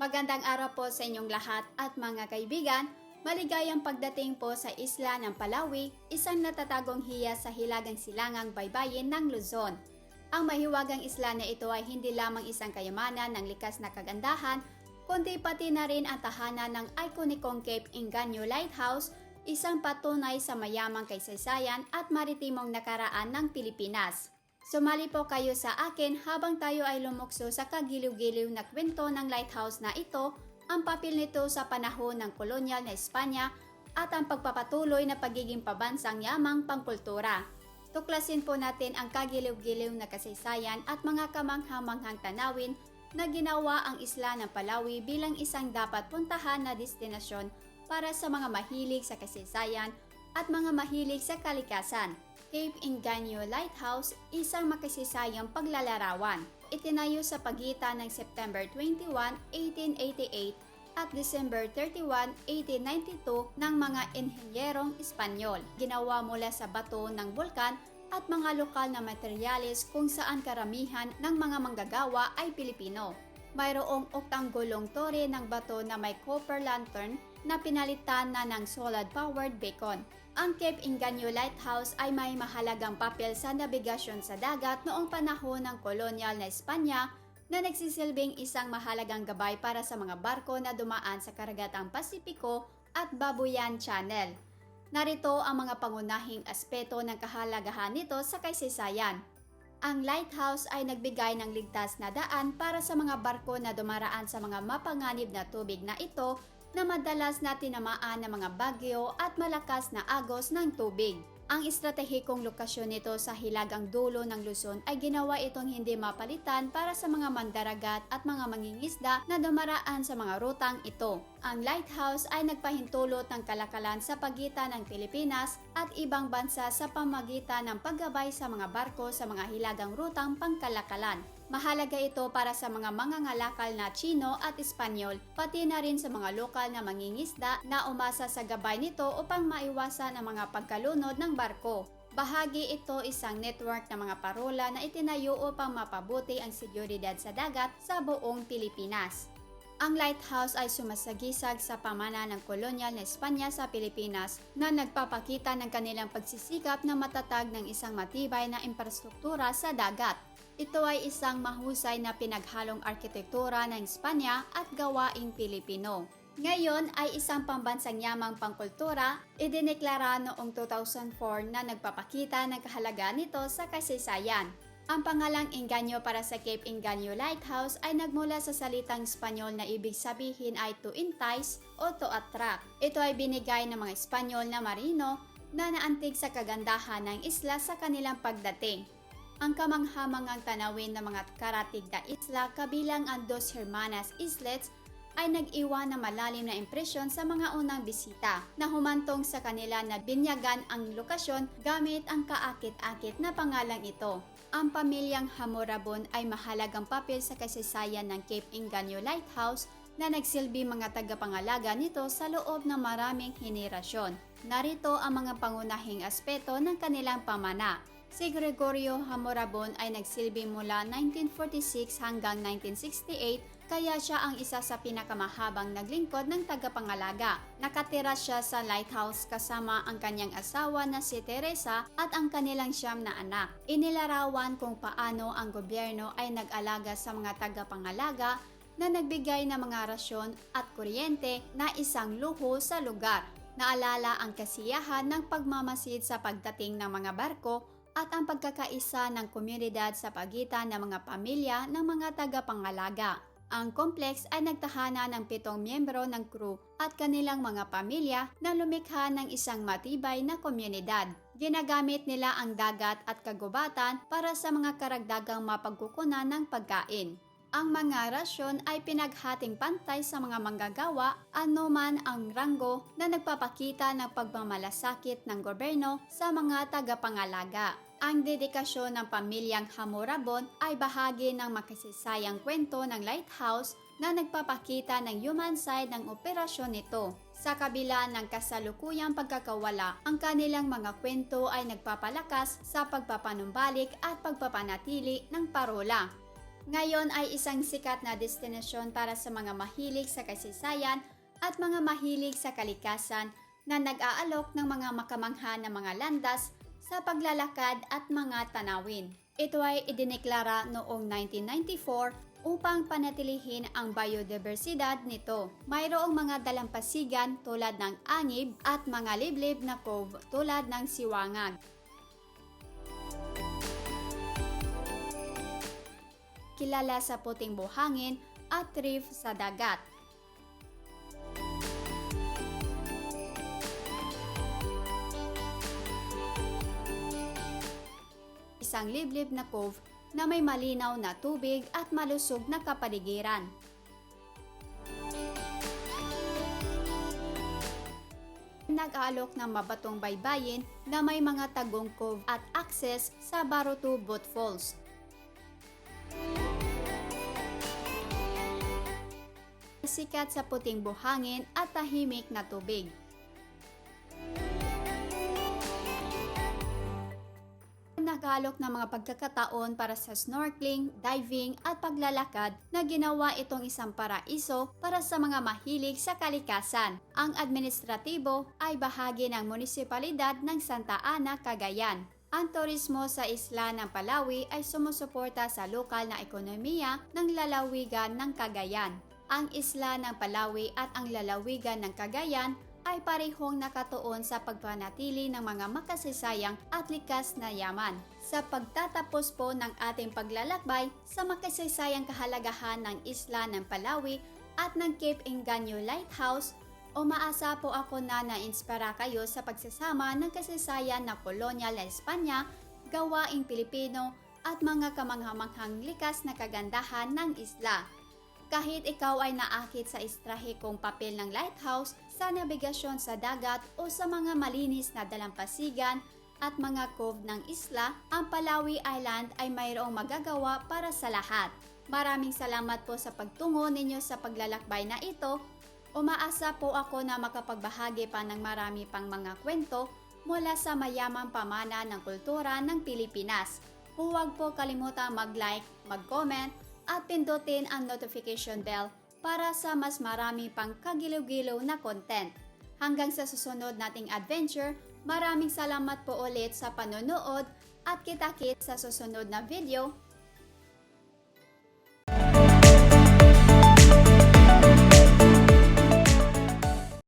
Magandang araw po sa inyong lahat at mga kaibigan. Maligayang pagdating po sa isla ng Palawi, isang natatagong hiya sa hilagang silangang baybayin ng Luzon. Ang mahiwagang isla na ito ay hindi lamang isang kayamanan ng likas na kagandahan, kundi pati na rin ang tahanan ng ikonikong Cape Inganyo Lighthouse, isang patunay sa mayamang kaysaysayan at maritimong nakaraan ng Pilipinas. Sumali po kayo sa akin habang tayo ay lumukso sa kagiliw-giliw na kwento ng lighthouse na ito, ang papel nito sa panahon ng kolonyal na Espanya at ang pagpapatuloy na pagiging pabansang yamang pangkultura. Tuklasin po natin ang kagiliw-giliw na kasaysayan at mga kamanghamanghang tanawin na ginawa ang isla ng Palawi bilang isang dapat puntahan na destinasyon para sa mga mahilig sa kasaysayan at mga mahilig sa kalikasan. Cape Inganyo Lighthouse, isang makasisayang paglalarawan. Itinayo sa pagitan ng September 21, 1888 at December 31, 1892 ng mga inhenyerong Espanyol. Ginawa mula sa bato ng bulkan at mga lokal na materyales kung saan karamihan ng mga manggagawa ay Pilipino. Mayroong oktangulong tore ng bato na may copper lantern na pinalitan na ng solar-powered beacon. Ang Cape Inganyo Lighthouse ay may mahalagang papel sa nabigasyon sa dagat noong panahon ng kolonyal na Espanya na nagsisilbing isang mahalagang gabay para sa mga barko na dumaan sa karagatang Pasipiko at Babuyan Channel. Narito ang mga pangunahing aspeto ng kahalagahan nito sa kaysaysayan. Ang lighthouse ay nagbigay ng ligtas na daan para sa mga barko na dumaraan sa mga mapanganib na tubig na ito na madalas na tinamaan ng mga bagyo at malakas na agos ng tubig. Ang estratehikong lokasyon nito sa hilagang dulo ng Luzon ay ginawa itong hindi mapalitan para sa mga mandaragat at mga mangingisda na dumaraan sa mga rutang ito. Ang lighthouse ay nagpahintulot ng kalakalan sa pagitan ng Pilipinas at ibang bansa sa pamagitan ng paggabay sa mga barko sa mga hilagang rutang pangkalakalan. Mahalaga ito para sa mga mangangalakal na Chino at Espanyol, pati na rin sa mga lokal na mangingisda na umasa sa gabay nito upang maiwasan ang mga pagkalunod ng barko. Bahagi ito isang network ng mga parola na itinayo upang mapabuti ang seguridad sa dagat sa buong Pilipinas. Ang lighthouse ay sumasagisag sa pamana ng kolonyal na Espanya sa Pilipinas na nagpapakita ng kanilang pagsisikap na matatag ng isang matibay na infrastruktura sa dagat. Ito ay isang mahusay na pinaghalong arkitektura ng Espanya at gawaing Pilipino. Ngayon ay isang pambansang yamang pangkultura, idineklara noong 2004 na nagpapakita ng kahalagaan nito sa kasaysayan. Ang pangalang Inganyo para sa Cape Inganyo Lighthouse ay nagmula sa salitang Espanyol na ibig sabihin ay to entice o to attract. Ito ay binigay ng mga Espanyol na marino na naantig sa kagandahan ng isla sa kanilang pagdating. Ang kamanghamangang tanawin ng mga karatig na isla kabilang ang Dos Hermanas Islets ay nag-iwan ng malalim na impresyon sa mga unang bisita na humantong sa kanila na binyagan ang lokasyon gamit ang kaakit-akit na pangalang ito. Ang pamilyang Hamorabon ay mahalagang papel sa kasaysayan ng Cape Inganyo Lighthouse na nagsilbi mga tagapangalaga nito sa loob ng maraming henerasyon. Narito ang mga pangunahing aspeto ng kanilang pamana. Si Gregorio Hamorabon ay nagsilbi mula 1946 hanggang 1968 kaya siya ang isa sa pinakamahabang naglingkod ng tagapangalaga. Nakatira siya sa lighthouse kasama ang kanyang asawa na si Teresa at ang kanilang siyam na anak. Inilarawan kung paano ang gobyerno ay nag-alaga sa mga tagapangalaga na nagbigay ng mga rasyon at kuryente na isang luho sa lugar. Naalala ang kasiyahan ng pagmamasid sa pagdating ng mga barko at ang pagkakaisa ng komunidad sa pagitan ng mga pamilya ng mga tagapangalaga. Ang complex ay nagtahana ng pitong miyembro ng crew at kanilang mga pamilya na lumikha ng isang matibay na komunidad. Ginagamit nila ang dagat at kagubatan para sa mga karagdagang mapagkukunan ng pagkain. Ang mga rasyon ay pinaghating pantay sa mga manggagawa anuman ang ranggo na nagpapakita ng pagmamalasakit ng gobyerno sa mga tagapangalaga. Ang dedikasyon ng pamilyang Hamurabon ay bahagi ng makasisayang kwento ng lighthouse na nagpapakita ng human side ng operasyon nito. Sa kabila ng kasalukuyang pagkakawala, ang kanilang mga kwento ay nagpapalakas sa pagpapanumbalik at pagpapanatili ng parola. Ngayon ay isang sikat na destinasyon para sa mga mahilig sa kasaysayan at mga mahilig sa kalikasan na nag-aalok ng mga makamangha na mga landas sa paglalakad at mga tanawin. Ito ay idineklara noong 1994 upang panatilihin ang biodibersidad nito. Mayroong mga dalampasigan tulad ng angib at mga liblib na cove tulad ng siwangag. Kilala sa puting buhangin at reef sa dagat. Isang liblib na cove na may malinaw na tubig at malusog na kapaligiran. Nag-aalok ng mabatong baybayin na may mga tagong cove at access sa Barutu Boat Falls. Sikat sa puting buhangin at tahimik na tubig. Nagalok ng mga pagkakataon para sa snorkeling, diving at paglalakad na ginawa itong isang paraiso para sa mga mahilig sa kalikasan. Ang administratibo ay bahagi ng munisipalidad ng Santa Ana, Cagayan. Ang turismo sa isla ng Palawi ay sumusuporta sa lokal na ekonomiya ng lalawigan ng Cagayan. Ang isla ng Palawi at ang lalawigan ng Cagayan ay parehong nakatuon sa pagpanatili ng mga makasisayang at likas na yaman. Sa pagtatapos po ng ating paglalakbay sa makasisayang kahalagahan ng isla ng Palawi at ng Cape Engaño Lighthouse, umaasa po ako na na-inspira kayo sa pagsasama ng kasaysayan na kolonyal na Espanya, gawaing Pilipino at mga kamanghamanghang likas na kagandahan ng isla. Kahit ikaw ay naakit sa estrahikong papel ng lighthouse sa nabigasyon sa dagat o sa mga malinis na dalampasigan at mga cove ng isla, ang Palawi Island ay mayroong magagawa para sa lahat. Maraming salamat po sa pagtungo ninyo sa paglalakbay na ito. Umaasa po ako na makapagbahagi pa ng marami pang mga kwento mula sa mayamang pamana ng kultura ng Pilipinas. Huwag po kalimutang mag-like, mag-comment, at pindutin ang notification bell para sa mas marami pang kagiliw-giliw na content. Hanggang sa susunod nating adventure, maraming salamat po ulit sa panonood at kita-kit sa susunod na video.